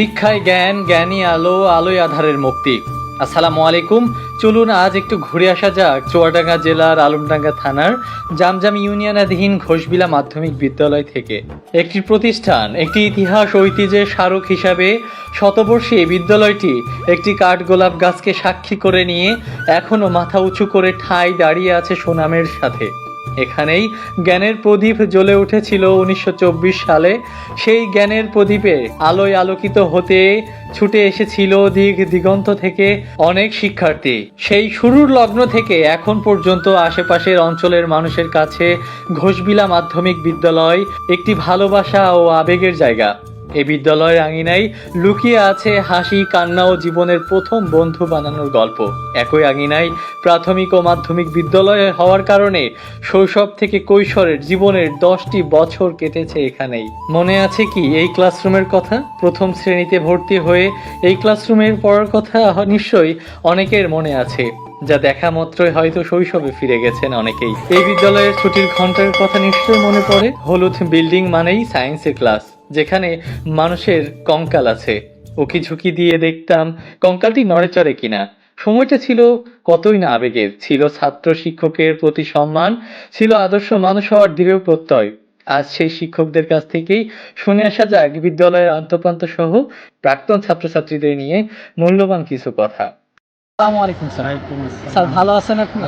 শিক্ষায় জ্ঞান, জ্ঞানী আলো, আলোয় আধারের মুক্তি। আসসালামু আলাইকুম। চলুন আজ একটু ঘুরে আসা যাক। চুয়াডাঙ্গা জেলার আলমডাঙ্গা থানার জামজাম ইউনিয়নাধীন ঘোষবিলা মাধ্যমিক বিদ্যালয় থেকে। একটি প্রতিষ্ঠান, একটি ইতিহাস ঐতিহ্যের স্মারক হিসাবে শতবর্ষী বিদ্যালয়টি একটি কাঠগোলাপ গাছকে সাক্ষী করে নিয়ে এখনও মাথা উঁচু করে ঠাঁই দাঁড়িয়ে আছে সুনামের সাথে। এখানেই জ্ঞানের প্রদীপ জ্বলে উঠেছিল উনিশশো চব্বিশ সালে। সেই জ্ঞানের প্রদীপে আলোয় আলোকিত হতে ছুটে এসেছিল দিক দিগন্ত থেকে অনেক শিক্ষার্থী। সেই শুরুর লগ্ন থেকে এখন পর্যন্ত আশেপাশের অঞ্চলের মানুষের কাছে ঘোষবিলা মাধ্যমিক বিদ্যালয় একটি ভালোবাসা ও আবেগের জায়গা। এই বিদ্যালয়ের আঙিনায় লুকিয়ে আছে হাসি, কান্না ও জীবনের প্রথম বন্ধু বানানোর গল্প। একই আঙিনায় প্রাথমিক ও মাধ্যমিক বিদ্যালয়ে হওয়ার কারণে শৈশব থেকে কৈশোরের জীবনের দশটি বছর কেটেছে এখানেই। মনে আছে কি এই ক্লাসরুমের কথা? প্রথম শ্রেণীতে ভর্তি হয়ে এই ক্লাসরুমের পড়ার কথা নিশ্চয়ই অনেকের মনে আছে, যা দেখা মাত্রই হয়তো শৈশবে ফিরে গেছেন অনেকেই। এই বিদ্যালয়ের ছুটির ঘণ্টার কথা নিশ্চয়ই মনে পড়ে? হলুদ বিল্ডিং মানেই সায়েন্সের ক্লাস। যেখানে মানুষের কঙ্কাল আছে। উকি ঝুঁকি দিয়ে দেখতাম কঙ্কালটি নড়ে চড়ে কিনা। সময়টা ছিল কতই না আবেগের। ছিল ছাত্র শিক্ষকের প্রতি সম্মান, ছিল আদর্শ মানুষ হওয়ার দৃঢ় প্রত্যয়। আজ সেই শিক্ষকদের কাছ থেকেই শুনে আসা যাক বিদ্যালয়ের আন্তপ্রান্ত সহ প্রাক্তন ছাত্রছাত্রীদের নিয়ে মূল্যবান কিছু কথা। আসসালামু আলাইকুম স্যার। স্যার ভালো আছেন আপনি?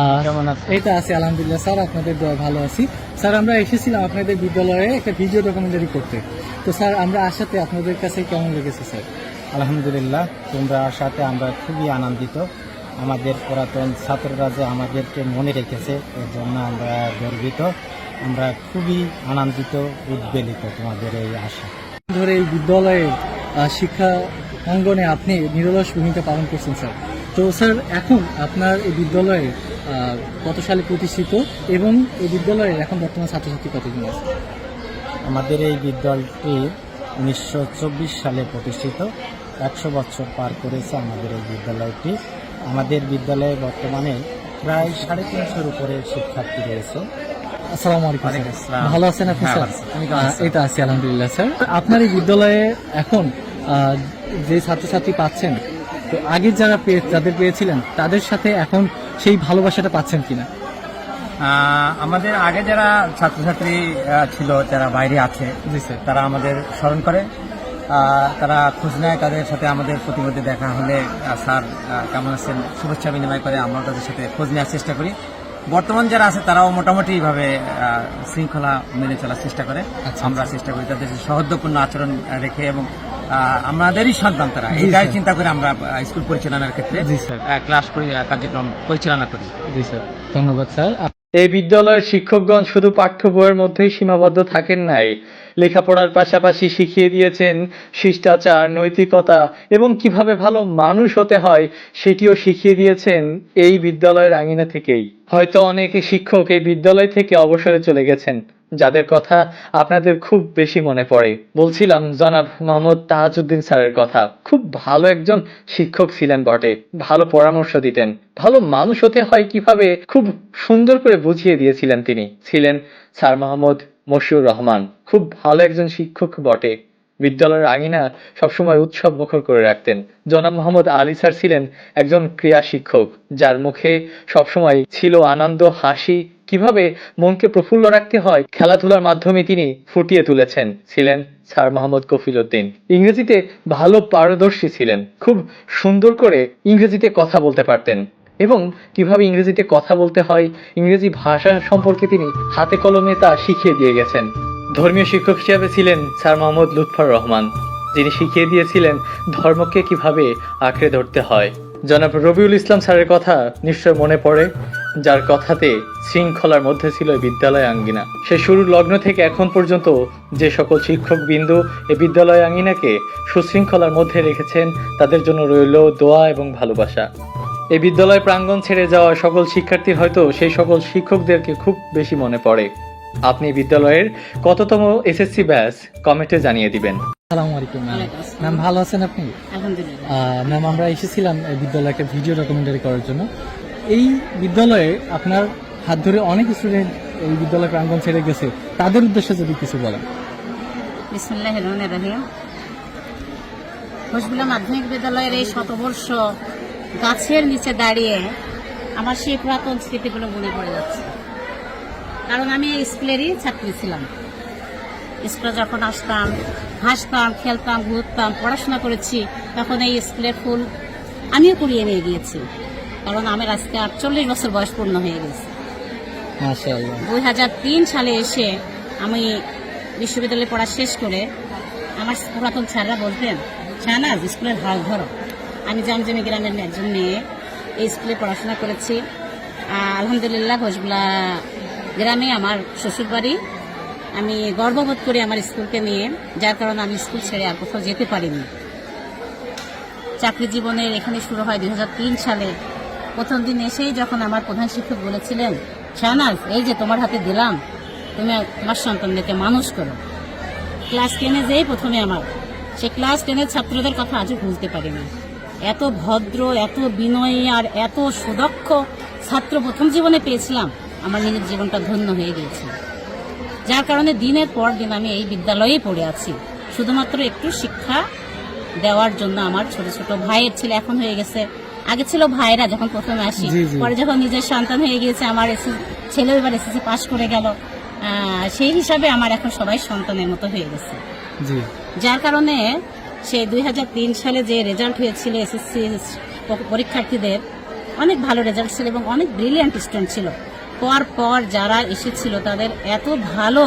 আহ, কেমন আছেন? এই তো আছি আলহামদুলিল্লাহ। স্যার আপনাদের দোয়া ভালো আছি। স্যার আমরা এসেছিলাম আপনাদের বিদ্যালয়ে একটা ভিডিও ডকুমেন্টারি করতে। তো স্যার আমরা আসাতে আপনাদের কাছে কেমন লেগেছে স্যার? আলহামদুলিল্লাহ তোমরা আসাতে আমরা খুবই আনন্দিত। আমাদের পুরাতন ছাত্ররা যে আমাদেরকে মনে রেখেছে এর জন্য আমরা গর্বিত। আমরা খুবই আনন্দিত উদ্বেলিত তোমাদের এই আশা। ধরে এই বিদ্যালয়ে শিক্ষা অঙ্গনে আপনি নিরলস ভূমিকা পালন করছেন স্যার। তো স্যার এখন আপনার এই বিদ্যালয়ে কত সালে প্রতিষ্ঠিত এবং এই বিদ্যালয়ে এখন বর্তমান ছাত্রছাত্রী কতজন আছে? আমাদের এই বিদ্যালয়টি উনিশশো চব্বিশ সালে প্রতিষ্ঠিত। একশো বছর পার করেছে আমাদের এই বিদ্যালয়টি। আমাদের বিদ্যালয়ে বর্তমানে প্রায় সাড়ে তিনশোর উপরে শিক্ষার্থী রয়েছে। আসসালামু আলাইকুম। ভালো আছেন আপনি হ্যাঁ, স্যার। আমি? এই তো আছি। আলহামদুলিল্লাহ স্যার। আপনার এই বিদ্যালয়ে এখন যে ছাত্রছাত্রী পাচ্ছেন তো আগের যারা পেয়ে যাদের পেয়েছিলেন তাদের সাথে এখন সেই ভালোবাসাটা পাচ্ছেন কিনা? আমাদের আগে যারা ছাত্রছাত্রী ছিল যারা বাইরে আছে তারা আমাদের স্মরণ করে। তারা খোঁজ নেয় তাদের সাথে আমাদের প্রতিমধ্যে দেখা হলে স্যার কেমন আছেন? শুভেচ্ছা বিনিময় করে আমরা তাদের সাথে খোঁজ নেওয়ার চেষ্টা করি। বর্তমান যারা আছে তারাও মোটামুটি ভাবে শৃঙ্খলা মেনে চলার চেষ্টা করে। আচ্ছা, আমরা চেষ্টা করি তাদের সৌহার্দ্যপূর্ণ আচরণ রেখে এবং আমাদেরই সন্তান তারা। এটাই চিন্তা করে আমরা স্কুল পরিচালনার ক্ষেত্রে জি স্যার। ক্লাস কার্যক্রম পরিচালনা করি। জি স্যার। ধন্যবাদ স্যার। এই বিদ্যালয়ের শিক্ষকগণ শুধু পাঠ্য বইয়ের মধ্যেই সীমাবদ্ধ থাকেন নাই। লেখাপড়ার পাশাপাশি শিখিয়ে দিয়েছেন শিষ্টাচার নৈতিকতা এবং কীভাবে ভালো মানুষ হতে হয় সেটিও শিখিয়ে দিয়েছেন এই বিদ্যালয়ের আঙিনা থেকেই। হয়তো অনেকে শিক্ষক এই বিদ্যালয় থেকে অবসরে চলে গেছেন। যাদের কথা আপনাদের খুব বেশি মনে পড়ে। বলছিলাম, জনাব মোহাম্মদ তাহাজউদ্দিন স্যারের কথা। খুব ভালো একজন শিক্ষক ছিলেন বটে, ভালো পরামর্শ দিতেন। ভালো মানুষ হতে হয় কীভাবে, খুব সুন্দর করে বুঝিয়ে দিয়েছিলেন তিনি। ছিলেন স্যার মোহাম্মদ মশিউর রহমান। খুব ভালো একজন শিক্ষক বটে। বিদ্যালয়ের আঙিনা সবসময় উৎসব মুখর করে রাখতেন। জনাব মোহাম্মদ আলী স্যার ছিলেন একজন ক্রীড়া শিক্ষক, যার মুখে সবসময় ছিল আনন্দ, হাসি কীভাবে মনকে প্রফুল্ল রাখতে হয়? খেলাধুলার মাধ্যমে তিনি ফুটিয়ে তুলেছেন, ছিলেন স্যার মোহাম্মদ কফিল উদ্দিন। ইংরেজিতে ভালো পারদর্শী ছিলেন, খুব সুন্দর করে ইংরেজিতে কথা বলতে পারতেন। এবং কীভাবে ইংরেজিতে কথা বলতে হয়, ইংরেজি ভাষা সম্পর্কে তিনি হাতে কলমে তা শিখিয়ে দিয়ে গেছেন। ধর্মীয় শিক্ষক হিসেবে ছিলেন স্যার মোহাম্মদ লুৎফর রহমান, যিনি শিখিয়ে দিয়েছিলেন ধর্মকে কীভাবে আঁকড়ে ধরতে হয়। জনাব রবিউল ইসলাম স্যারের কথা নিশ্চয় মনে পড়ে। যার কথাতে শৃঙ্খলার মধ্যে ছিল এই বিদ্যালয় আঙ্গিনা। সে শুরুর লগ্ন থেকে এখন পর্যন্ত যে সকল শিক্ষক বিন্দু এই বিদ্যালয় আঙ্গিনাকে সুশৃঙ্খলার মধ্যে রেখেছেন তাদের জন্য রইল দোয়া এবং ভালোবাসা। এই বিদ্যালয় প্রাঙ্গণ ছেড়ে যাওয়া সকল শিক্ষার্থীর হয়তো সেই সকল শিক্ষকদেরকে খুব বেশি মনে পড়ে। আপনি বিদ্যালয়ের কততম এসএসসি ব্যাচ কমেন্টে জানিয়ে দিবেন। আসসালামু আলাইকুম ম্যাম। ভালো আছেন আপনি? ম্যাম আমরা এসেছিলাম এই বিদ্যালয়ে একটা ভিডিও ডকুমেন্টারি করার জন্য। এই বিদ্যালয়ে আপনার হাত ধরে অনেক স্টুডেন্ট এই বিদ্যালয় প্রাঙ্গণ ছেড়ে গেছে। তাদের উদ্দেশ্যে যদি কিছু বলেন। বিসমুল্লাহ মাধ্যমিক বিদ্যালয়ের এই শতবর্ষ গাছের নিচে দাঁড়িয়ে আমার সেই পুরাতন স্মৃতিগুলো মনে পড়ে যাচ্ছে। কারণ আমি এই স্কুলেরই ছাত্রী ছিলাম। স্কুলে যখন আসতাম, হাসতাম, খেলতাম, ঘুরতাম, পড়াশোনা করেছি, তখন এই স্কুলের ফুল আমিও কুড়িয়ে নিয়ে গিয়েছি। কারণ আমার আজকে আটচল্লিশ বছর বয়স পূর্ণ হয়ে গেছে। দুই হাজার তিন সালে এসে আমি বিশ্ববিদ্যালয়ে পড়া শেষ করে আমার পুরাতন স্যাররা বলতেন শাহনাজ স্কুলের হাল ধরো। আমি জামজামি গ্রামের একজন মেয়ে এই স্কুলে পড়াশোনা করেছি। আলহামদুলিল্লাহ ঘোষগুলা গ্রামে আমার শ্বশুরবাড়ি। আমি গর্ববোধ করি আমার স্কুলকে নিয়ে যার কারণে আমি স্কুল ছেড়ে আর কোথাও যেতে পারিনি। চাকরি জীবনের এখানে শুরু হয় দুই হাজার তিন সালে। প্রথম দিন এসেই যখন আমার প্রধান শিক্ষক বলেছিলেন, শাহনাজ, এই যে তোমার হাতে দিলাম, তুমি তোমার সন্তানদেরকে মানুষ করো। ক্লাস টেনে যেই প্রথমে আমার সে ক্লাস টেনের ছাত্রদের কথা আজও ভুলতে পারিনি এত ভদ্র, এত বিনয়ী আর এত সুদক্ষ ছাত্র প্রথম জীবনে পেয়েছিলাম, আমার নিজের জীবনটা ধন্য হয়ে গিয়েছে। যার কারণে দিনের পর দিন আমি এই বিদ্যালয়েই পড়ে আছি। শুধুমাত্র একটু শিক্ষা দেওয়ার জন্য আমার ছোট ছোট ভাইয়ের ছেলে এখন হয়ে গেছে আগে ছিল ভাইরা যখন প্রথমে আসি। পরে যখন নিজের সন্তান হয়ে গিয়েছে আমার ছেলেও এবার এসএসসি পাশ করে গেল সেই হিসাবে আমার এখন সবাই সন্তানের মতো হয়ে গেছে। যার কারণে সেই দুই হাজার তিন সালে যে রেজাল্ট হয়েছিল এসএসসি পরীক্ষার্থীদের অনেক ভালো রেজাল্ট ছিল এবং অনেক ব্রিলিয়ান্ট স্টুডেন্ট ছিল। পর পর যারা এসেছিল তাদের এত ভালো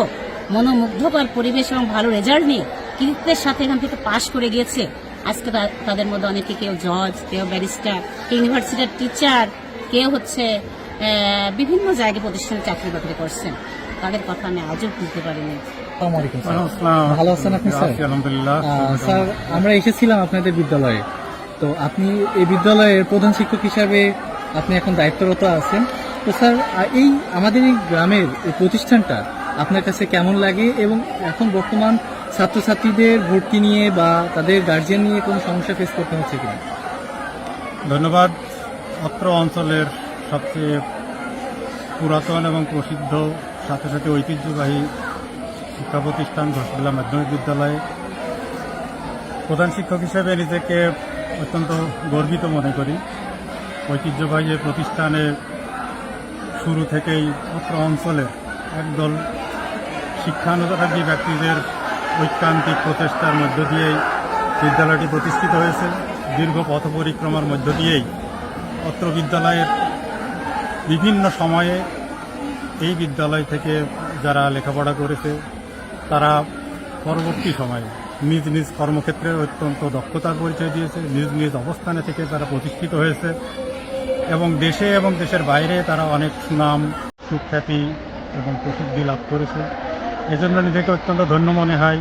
মনোমুগ্ধকর পরিবেশ এবং ভালো রেজাল্ট নিয়ে কৃতিত্বের সাথে এখান থেকে পাশ করে গিয়েছে। আজকে তা- তাদের মধ্যে অনেকে কেউ জজ কেউ ব্যারিস্টার কেউ ইউনিভার্সিটির টিচার কেউ হচ্ছে বিভিন্ন জায়গায় প্রতিষ্ঠানে চাকরি বাকরি করছেন। তাদের কথা আমি আজও ভুলতে পারিনি। ভালো আছেন আপনি স্যার? স্যার আমরা এসেছিলাম আপনাদের বিদ্যালয়ে। তো আপনি এই বিদ্যালয়ের প্রধান শিক্ষক হিসাবে আপনি এখন দায়িত্বরত আছেন। তো স্যার এই আমাদের এই গ্রামের এই প্রতিষ্ঠানটা আপনার কাছে কেমন লাগে এবং এখন বর্তমান ছাত্রছাত্রীদের ভর্তি নিয়ে বা তাদের গার্জিয়ান নিয়ে কোনো সমস্যা ফেস করতে হচ্ছে কিনা? ধন্যবাদ। অত্র অঞ্চলের সবচেয়ে পুরাতন এবং প্রসিদ্ধ সাথে ঐতিহ্যবাহী শিক্ষা প্রতিষ্ঠান ঘোষবিলা মাধ্যমিক বিদ্যালয়ে। প্রধান শিক্ষক হিসেবে নিজেকে অত্যন্ত গর্বিত মনে করি। ঐতিহ্যবাহী প্রতিষ্ঠানে শুরু থেকেই অত্র অঞ্চলের একদল শিক্ষানুরাগী ব্যক্তিদের ঐকান্তিক প্রচেষ্টার মধ্য দিয়েই বিদ্যালয়টি প্রতিষ্ঠিত হয়েছে। দীর্ঘ পথ পরিক্রমার মধ্য দিয়েই অত্র বিদ্যালয়ের বিভিন্ন সময়ে এই বিদ্যালয় থেকে যারা লেখাপড়া করেছে, তারা পরবর্তী সময়ে নিজ নিজ কর্মক্ষেত্রে অত্যন্ত দক্ষতার পরিচয় দিয়েছে, নিজ নিজ অবস্থানে থেকে তারা প্রতিষ্ঠিত হয়েছে এবং দেশে এবং দেশের বাইরে তারা অনেক সুনাম, সুখ্যাতি এবং প্রসিদ্ধি লাভ করেছে। এজন্য নিজেকে অত্যন্ত ধন্য মনে হয়।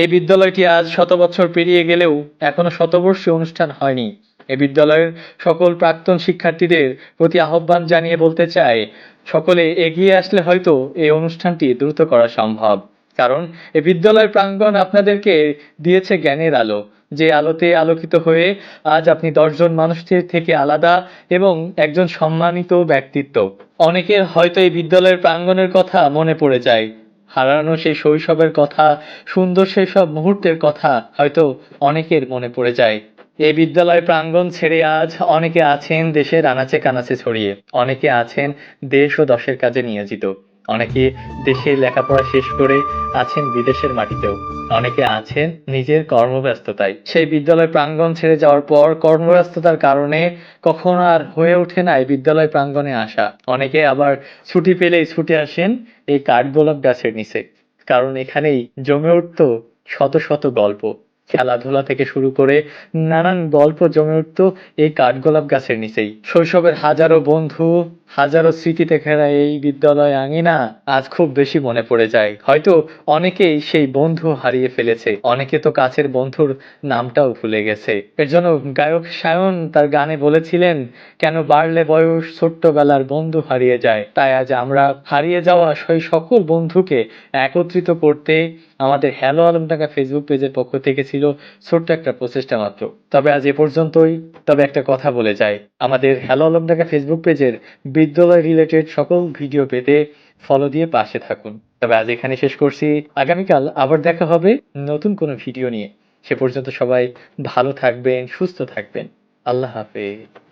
এই বিদ্যালয়টি আজ শত বছর পেরিয়ে গেলেও এখনও শতবর্ষী অনুষ্ঠান হয়নি? এই বিদ্যালয়ের সকল প্রাক্তন শিক্ষার্থীদের প্রতি আহ্বান জানিয়ে বলতে চাই, সকলে এগিয়ে আসলে হয়তো এই অনুষ্ঠানটি দ্রুত করা সম্ভব। কারণ এই বিদ্যালয়ের প্রাঙ্গণ আপনাদেরকে দিয়েছে জ্ঞানের আলো, যে আলোতে আলোকিত হয়ে আজ আপনি দশজন মানুষদের থেকে আলাদা এবং একজন সম্মানিত ব্যক্তিত্ব। অনেকের হয়তো এই বিদ্যালয়ের প্রাঙ্গণের কথা মনে পড়ে যায় হারানো সেই শৈশবের কথা, সুন্দর সেই সব মুহূর্তের কথা হয়তো অনেকের মনে পড়ে যায়। এই বিদ্যালয় প্রাঙ্গণ ছেড়ে আজ অনেকে আছেন দেশের আনাচে কানাচে ছড়িয়ে, অনেকে আছেন দেশ ও দশের কাজে নিয়োজিত। অনেকে দেশে লেখাপড়া শেষ করে আছেন বিদেশের মাটিতেও। অনেকে আছেন নিজের কর্মব্যস্ততায়। সেই বিদ্যালয় প্রাঙ্গণ ছেড়ে যাওয়ার পর কর্মব্যস্ততার কারণে কখনো আর হয়ে ওঠে না এই বিদ্যালয় প্রাঙ্গণে আসা। অনেকে আবার ছুটি পেলেই ছুটে আসেন এই কাঠগোলাপ গাছের নিচে। কারণ এখানেই জমে উঠত শত শত গল্প। খেলাধুলা থেকে শুরু করে নানান গল্প জমে উঠত এই কাঠগোলাপ গাছের নিচেই। শৈশবের হাজারো বন্ধু হাজারো স্মৃতিতে ঘেরা এই বিদ্যালয় আঙিনা আজ খুব বেশি মনে পড়ে যায়। হয়তো অনেকেই সেই বন্ধু হারিয়ে ফেলেছে। অনেকে তো কাছের বন্ধুর নামটাও ভুলে গেছে। এর জন্য গায়ক সায়ন তার গানে বলেছিলেন, কেন বাড়লে বয়স ছোট্টবেলার বন্ধু হারিয়ে যায়। তাই আজ আমরা হারিয়ে যাওয়া সেই সকল বন্ধুকে একত্রিত করতে আমাদের হ্যালো আলমডাঙ্গা ফেসবুক পেজের পক্ষ থেকে ছিল ছোট্ট একটা প্রচেষ্টা মাত্র। তবে আজ এ পর্যন্তই। তবে একটা কথা বলে যায় আমাদের হ্যালো আলমডাঙ্গা ফেসবুক পেজের বিদ্যালয় রিলেটেড সকল ভিডিও পেতে ফলো দিয়ে পাশে থাকুন। তবে আজ এখানে শেষ করছি। আগামীকাল আবার দেখা হবে নতুন কোনো ভিডিও নিয়ে। সে পর্যন্ত সবাই ভালো থাকবেন, সুস্থ থাকবেন। আল্লাহ হাফেজ।